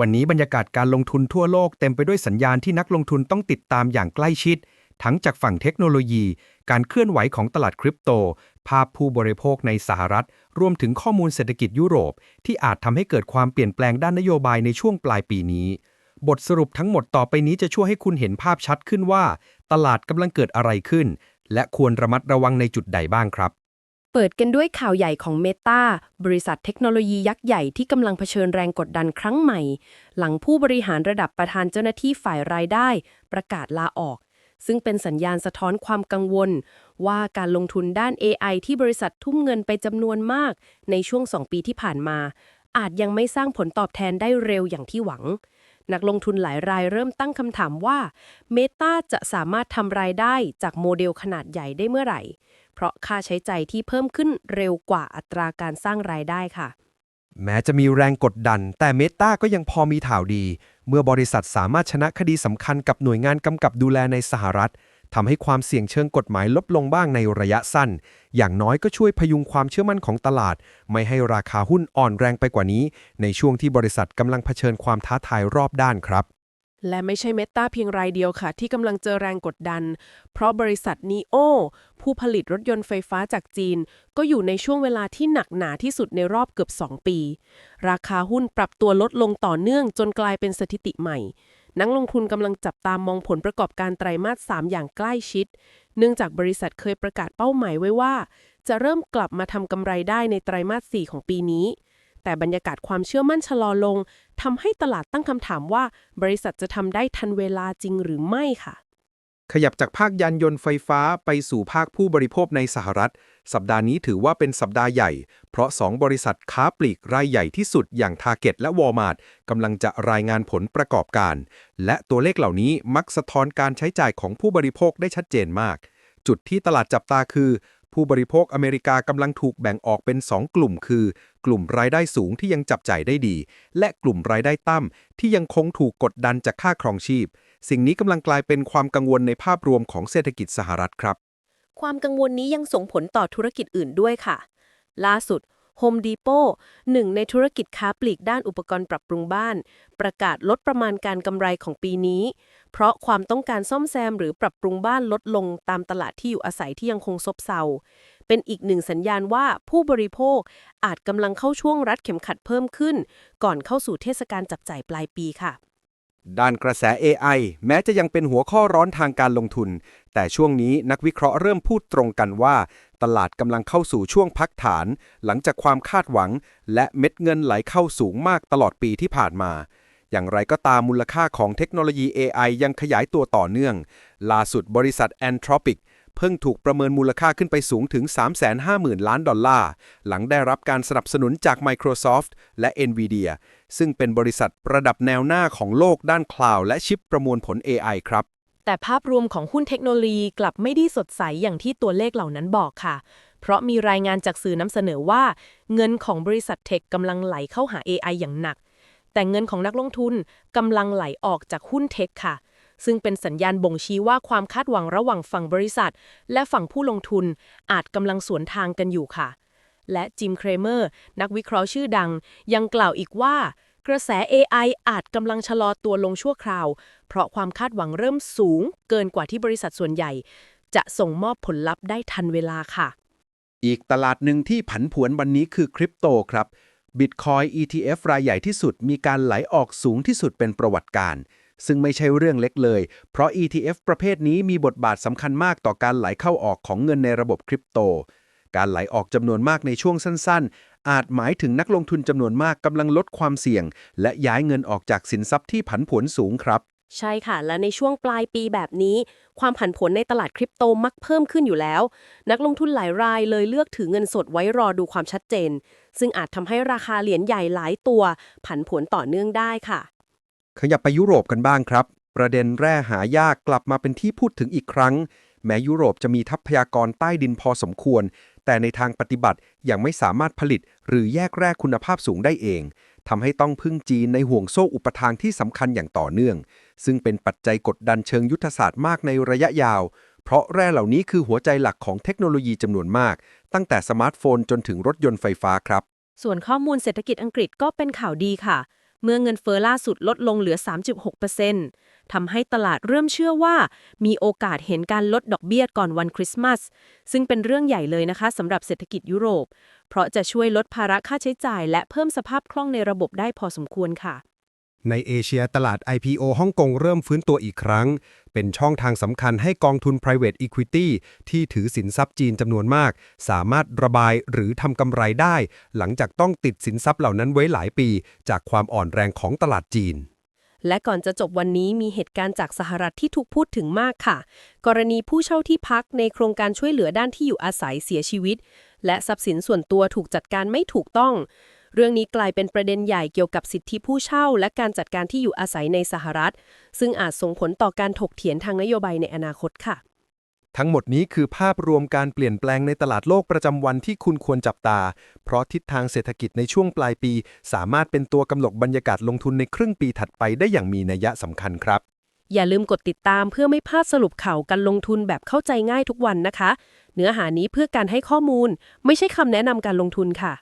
วันนี้บรรยากาศการลงทุนทั่วโลกเต็มไปด้วยสัญญาณที่นักลงทุนต้องติดตามอย่างใกล้ชิด ทั้งจากฝั่งเทคโนโลยี การเคลื่อนไหวของตลาดคริปโต ภาพผู้บริโภคในสหรัฐ รวมถึงข้อมูลเศรษฐกิจยุโรป ที่อาจทำให้เกิดความเปลี่ยนแปลงด้านนโยบายในช่วงปลายปีนี้ บทสรุปทั้งหมดต่อไปนี้จะช่วยให้คุณเห็นภาพชัดขึ้นว่า ตลาดกำลังเกิดอะไรขึ้น และควรระมัดระวังในจุดใดบ้างครับ เปิดกันด้วยข่าวใหญ่ของ Meta บริษัทเทคโนโลยียักษ์ใหญ่ที่กำลังเผชิญแรงกดดันครั้งใหม่ หลังผู้บริหารระดับประธานเจ้าหน้าที่ฝ่ายรายได้ ประกาศลาออก ซึ่งเป็นสัญญาณสะท้อนความกังวล ว่าการลงทุนด้าน AI ที่บริษัททุ่มเงินไปจำนวนมาก ในช่วง 2 ปีที่ผ่านมา อาจยังไม่สร้างผลตอบแทนได้เร็วอย่างที่หวัง นักลงทุนหลายรายเริ่มตั้งคำถามว่า Meta จะสามารถทำรายได้จากโมเดลขนาดใหญ่ได้เมื่อไหร่ เพราะค่าใช้จ่ายที่เพิ่มขึ้นเร็วกว่าอัตราการสร้างรายได้ค่ะ แม้จะมีแรงกดดัน แต่เมตาก็ยังพอมีถ่าวดี เมื่อบริษัทสามารถชนะคดีสำคัญกับหน่วยงานกำกับดูแลในสหรัฐ ทำให้ความเสี่ยงเชิงกฎหมายลดลงบ้างในระยะสั้น อย่างน้อยก็ช่วยพยุงความเชื่อมั่นของตลาด ไม่ให้ราคาหุ้นอ่อนแรงไปกว่านี้ ในช่วงที่บริษัทกำลังเผชิญความท้าทายรอบด้านครับ และไม่ใช่เมตาเพียงรายเดียวค่ะ ที่กำลังเจอแรงกดดัน เพราะบริษัทนีโอผู้ผลิตรถยนต์ไฟฟ้าจากจีน ก็อยู่ในช่วงเวลาที่หนักหนาที่สุดในรอบเกือบ 2 ปี ราคาหุ้นปรับตัวลดลงต่อเนื่องจนกลายเป็นสถิติใหม่ นักลงทุนกำลังจับตามมองผลประกอบการไตรมาส 3 อย่างใกล้ชิด เนื่องจากบริษัทเคยประกาศเป้าหมายไว้ว่า จะเริ่มกลับมาทำกำไรได้ในไตรมาส 4 ของปีนี้ แต่บรรยากาศความเชื่อมั่นชะลอลงทำให้ตลาดตั้งคำถามว่า บริษัทจะทำได้ทันเวลาจริงหรือไม่ค่ะ ขยับจากภาคยานยนต์ไฟฟ้าไปสู่ภาคผู้บริโภคในสหรัฐ สัปดาห์นี้ถือว่าเป็นสัปดาห์ใหญ่ เพราะ 2 บริษัทค้าปลีกรายใหญ่ที่สุดอย่าง Target และ Walmart กำลังจะรายงานผลประกอบการ และตัวเลขเหล่านี้มักสะท้อนการใช้จ่ายของผู้บริโภคได้ชัดเจนมาก จุดที่ตลาดจับตาคือ ผู้บริโภคอเมริกากำลังถูกแบ่งออกเป็น 2 กลุ่ม คือ กลุ่มรายได้สูงที่ยังจับจ่ายได้ดี และกลุ่มรายได้ต่ำที่ยังคงถูกกดดันจากค่าครองชีพ สิ่งนี้กำลังกลายเป็นความกังวลในภาพรวมของเศรษฐกิจสหรัฐครับ ความกังวลนี้ยังส่งผลต่อธุรกิจอื่นด้วยค่ะ ล่าสุด Home Depot หนึ่งในธุรกิจค้าปลีกด้านอุปกรณ์ปรับปรุงบ้าน ประกาศลดประมาณการกำไรของปีนี้ เพราะความต้องการซ่อมแซมหรือปรับปรุงบ้านลดลงตามตลาดที่อยู่อาศัยที่ยังคงซบเซา เป็นอีกหนึ่งสัญญาณว่าผู้บริโภคอาจกำลังเข้าช่วงรัดเข็มขัดเพิ่มขึ้น ก่อนเข้าสู่เทศกาลจับจ่ายปลายปีค่ะ ด้านกระแส AI แม้จะยังเป็นหัวข้อร้อนทางการลงทุน แต่ช่วงนี้นักวิเคราะห์เริ่มพูดตรงกันว่า ตลาดกำลังเข้าสู่ช่วงพักฐาน หลังจากความคาดหวัง และเม็ดเงินไหลเข้าสูงมากตลอดปีที่ผ่านมา อย่างไรก็ตามมูลค่าของเทคโนโลยี AI ยังขยายตัวต่อเนื่อง ล่าสุดบริษัท Anthropic เพิ่งถูกประเมินมูลค่าขึ้นไปสูงถึง 350,000 ล้านดอลลาร์ หลังได้รับการสนับสนุนจาก Microsoft และ Nvidia ซึ่งเป็นบริษัทระดับแนวหน้าของโลกด้านคลาวด์และชิปประมวลผล AI ครับ แต่ภาพรวมของหุ้นเทคโนโลยีกลับไม่ได้สดใสอย่างที่ตัวเลขเหล่านั้นบอกค่ะ เพราะมีรายงานจากสื่อนำเสนอว่า เงินของบริษัทเทคกำลังไหลเข้าหา AI อย่างหนัก แต่เงินของนักลงทุนกำลังไหลออกจากหุ้นเทคค่ะ ซึ่งเป็นสัญญาณบ่งชี้ว่าความคาดหวังระหว่างฝั่งบริษัท และฝั่งผู้ลงทุนอาจกำลังสวนทางกันอยู่ค่ะ และจิมเครเมอร์ นักวิเคราะห์ชื่อดัง ยังกล่าวอีกว่า กระแส AI อาจกำลังชะลอตัวลงชั่วคราว เพราะความคาดหวังเริ่มสูง เกินกว่าที่บริษัทส่วนใหญ่ จะส่งมอบผลลัพธ์ได้ทันเวลาค่ะ อีกตลาดหนึ่งที่ผันผวนวันนี้คือคริปโตครับ Bitcoin ETF รายใหญ่ที่สุดมีการไหลออกสูงที่สุดเป็นประวัติการ ซึ่งไม่ใช่เรื่องเล็กเลย เพราะ ETF ประเภทนี้มีบทบาทสำคัญมากต่อการไหลเข้าออกของเงินในระบบคริปโต การไหลออกจำนวนมากในช่วงสั้น ๆ อาจหมายถึงนักลงทุนจำนวนมากกำลังลดความเสี่ยง และย้ายเงินออกจากสินทรัพย์ที่ผันผวนสูงครับ ใช่ค่ะ และในช่วงปลายปีแบบนี้ ความผันผวนในตลาดคริปโตมักเพิ่มขึ้นอยู่แล้ว นักลงทุนหลายรายเลยเลือกถือเงินสดไว้รอดูความชัดเจน ซึ่งอาจทำให้ราคาเหรียญใหญ่หลายตัว ผันผวนต่อเนื่องได้ค่ะ ขยับไปยุโรปกันบ้างครับ ประเด็นแร่หายากกลับมาเป็นที่พูดถึงอีกครั้ง แม้ยุโรปจะมีทรัพยากรใต้ดินพอสมควร แต่ในทางปฏิบัติยังไม่สามารถผลิต หรือแยกแร่คุณภาพสูงได้เองทำให้ต้องพึ่งจีนในห่วงโซ่อุปทานที่สำคัญอย่างต่อเนื่อง ซึ่งเป็นปัจจัยกดดันเชิงยุทธศาสตร์มากในระยะยาว เพราะแร่เหล่านี้คือหัวใจหลักของเทคโนโลยีจำนวนมาก ตั้งแต่สมาร์ทโฟนจนถึงรถยนต์ไฟฟ้าครับ ส่วนข้อมูลเศรษฐกิจอังกฤษก็เป็นข่าวดีค่ะ เมื่อเงินเฟอ้อล่าสุดลดลงเหลือ 3.6%ทำให้ตลาดเริ่มเชื่อว่า มีโอกาสเห็นการลดดอกเบี้ยก่อนวันคริสต์มาส ซึ่งเป็นเรื่องใหญ่เลยนะคะสำหรับเศรษฐกิจยุโรป เพราะจะช่วยลดภาระค่าใช้จ่าย และเพิ่มสภาพคล่องในระบบได้พอสมควรค่ะ ในเอเชียตลาด IPO ฮ่องกงเริ่มฟื้นตัวอีกครั้ง เป็นช่องทางสำคัญให้กองทุน private equity ที่ถือสินทรัพย์จีนจำนวนมาก สามารถระบายหรือทำกำไรได้ หลังจากต้องติดสินทรัพย์เหล่านั้นไว้หลายปี จากความอ่อนแรงของตลาดจีน และก่อนจะจบวันนี้มีเหตุการณ์จากสหรัฐที่ถูกพูดถึงมากค่ะ กรณีผู้เช่าที่พักในโครงการช่วยเหลือด้านที่อยู่อาศัยเสียชีวิต และทรัพย์สินส่วนตัวถูกจัดการไม่ถูกต้อง เรื่องนี้กลายเป็นประเด็นใหญ่เกี่ยวกับสิทธิผู้เช่า และการจัดการที่อยู่อาศัยในสหรัฐ ซึ่งอาจส่งผลต่อการถกเถียงทางนโยบายในอนาคตค่ะ ทั้งหมดนี้คือภาพรวมการเปลี่ยนแปลงในตลาดโลกประจำวันที่คุณควรจับตา เพราะทิศทางเศรษฐกิจในช่วงปลายปี สามารถเป็นตัวกำหนดบรรยากาศลงทุนในครึ่งปีถัดไปได้อย่างมีนัยสำคัญครับอย่าลืมกดติดตามเพื่อไม่พลาดสรุปข่าวการลงทุนแบบเข้าใจง่ายทุกวันนะคะ เนื้อหานี้เพื่อการให้ข้อมูล ไม่ใช่คำแนะนำการลงทุนค่ะ